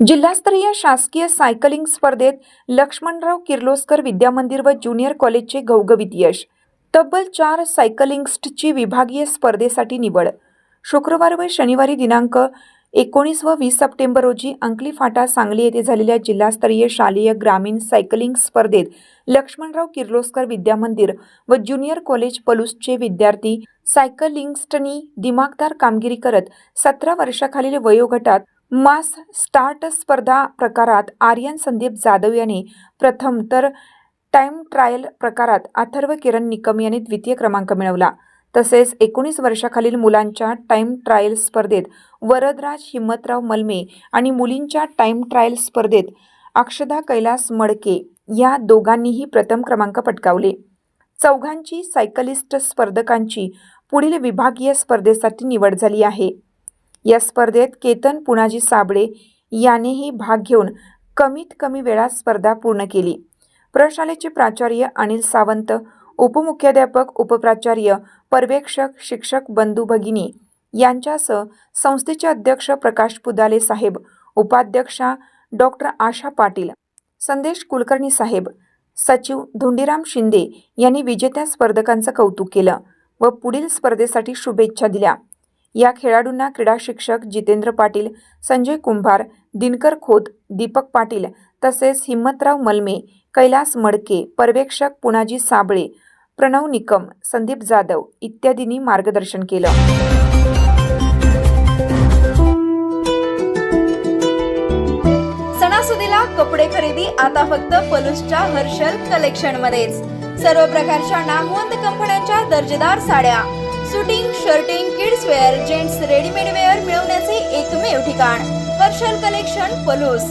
जिल्हास्तरीय शासकीय सायकलिंग स्पर्धेत लक्ष्मणराव किर्लोस्कर विद्यामंदिर व ज्युनियर कॉलेजचे घवघवीत यश. तब्बल चार सायकलिंग्स्टची विभागीय स्पर्धेसाठी निवड. शुक्रवार व शनिवारी दिनांक एकोणीस व वीस सप्टेंबर रोजी अंकली फाटा सांगली येथे झालेल्या जिल्हास्तरीय शालेय ग्रामीण सायकलिंग स्पर्धेत लक्ष्मणराव किर्लोस्कर विद्यामंदिर व ज्युनियर कॉलेज पलूसचे विद्यार्थी सायकलिंग्स्टनी दिमागदार कामगिरी करत सतरा वर्षाखालील वयोगटात मास स्टार्ट स्पर्धा प्रकारात आर्यन संदीप जाधव याने प्रथम तर टाइम ट्रायल प्रकारात अथर्व किरण निकम यांनी द्वितीय क्रमांक मिळवला. तसेच एकोणीस वर्षाखालील मुलांच्या टाइम ट्रायल स्पर्धेत वरदराज हिम्मतराव मलमे आणि मुलींच्या टाइम ट्रायल स्पर्धेत अक्षदा कैलास मडके या दोघांनीही प्रथम क्रमांक पटकावले. चौघांची सायकलिस्ट स्पर्धकांची पुढील विभागीय स्पर्धेसाठी निवड झाली आहे. या स्पर्धेत केतन पुणाजी साबळे यानेही भाग घेऊन कमीत कमी वेळात स्पर्धा पूर्ण केली. प्रशालेचे प्राचार्य अनिल सावंत उपमुख्याध्यापक उपप्राचार्य पर्यवेक्षक शिक्षक बंधू भगिनी यांच्यासह संस्थेचे अध्यक्ष प्रकाश पुदाले साहेब उपाध्यक्षा डॉक्टर आशा पाटील संदेश कुलकर्णी साहेब सचिव धुंडीराम शिंदे यांनी विजेत्या स्पर्धकांचं कौतुक केलं व पुढील स्पर्धेसाठी शुभेच्छा दिल्या. या खेळाडूंना क्रीडा शिक्षक जितेंद्र पाटील संजय कुंभार दिनकर खोत दीपक पाटील तसेच हिम्मतराव मलमे कैलास मडके पर्यवेक्षक पुनाजी साबळे प्रणव निकम संदीप जाधव इत्यादींनी मार्गदर्शन केलं. सणासुदीला कपडे खरेदी आता फक्त पलूसच्या हर्षल कलेक्शन मध्येच. सर्व प्रकारच्या नामवंत कंपन्यांच्या दर्जेदार साड्या suiting shirting kids wear gents readymade wear मिळवण्याचे एकमेव ठिकाण Harshal collection Palus.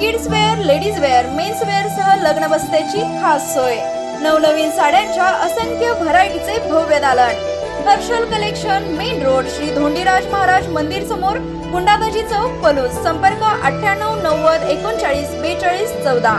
Kids wear ladies wear men's wear सह लग्न बसण्याची खास सोय. नवनवीन साड्यांच्या असंख्य व्हरायटीचे भव्य दालन. Harshal collection main road Shri Dhondiraj Maharaj मंदिर समोर गुंडाबाजी चौक पलूस. संपर्क अठ्ठ्याण्णव नव्वद एकोणचाळीस बेचाळीस चौदा.